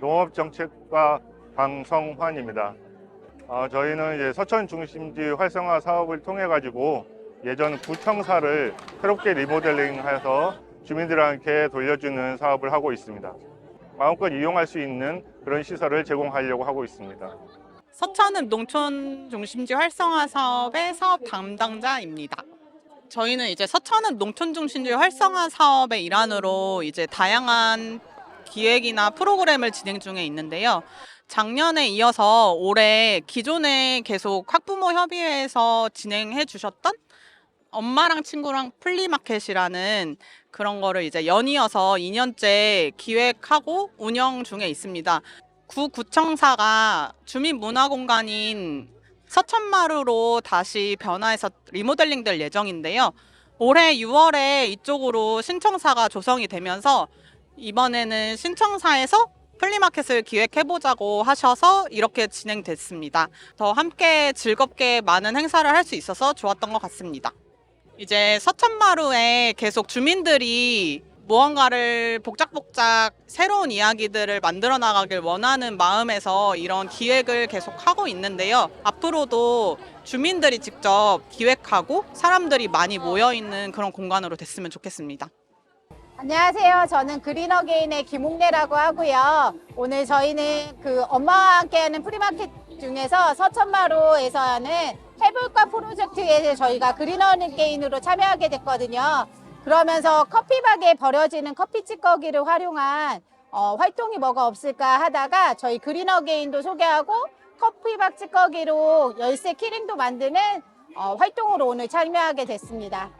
농업정책과 강성환입니다. 어, 저희는 이제 서천 중심지 활성화 사업을 통해 가지고 예전 구청사를 새롭게 리모델링해서 주민들한테 돌려주는 사업을 하고 있습니다. 마음껏 이용할 수 있는 그런 시설을 제공하려고 하고 있습니다. 서천읍 농촌 중심지 활성화 사업의 사업 담당자입니다. 저희는 이제 서천읍 농촌 중심지 활성화 사업의 일환으로 이제 다양한 기획이나 프로그램을 진행 중에 있는데요. 작년에 이어서 올해 기존에 계속 학부모 협의회에서 진행해 주셨던 엄마랑 친구랑 플리마켓이라는 그런 거를 이제 연이어서 2년째 기획하고 운영 중에 있습니다. 구 구청사가 주민 문화 공간인 서천마루로 다시 변화해서 리모델링 될 예정인데요. 올해 6월에 이쪽으로 신청사가 조성이 되면서 이번에는 신청사에서 플리마켓을 기획해보자고 하셔서 이렇게 진행됐습니다. 더 함께 즐겁게 많은 행사를 할 수 있어서 좋았던 것 같습니다. 이제 서천마루에 계속 주민들이 무언가를 복작복작 새로운 이야기들을 만들어 나가길 원하는 마음에서 이런 기획을 계속 하고 있는데요. 앞으로도 주민들이 직접 기획하고 사람들이 많이 모여 있는 그런 공간으로 됐으면 좋겠습니다. 안녕하세요. 저는 그린어게인의 김홍래라고 하고요. 오늘 저희는 그 엄마와 함께하는 프리마켓 중에서 서천마루에서 하는 해볼까 프로젝트에 저희가 그린어게인으로 참여하게 됐거든요. 그러면서 커피박에 버려지는 커피 찌꺼기를 활용한 어, 활동이 뭐가 없을까 하다가 저희 그린어게인도 소개하고 커피박 찌꺼기로 열쇠 키링도 만드는 어, 활동으로 오늘 참여하게 됐습니다.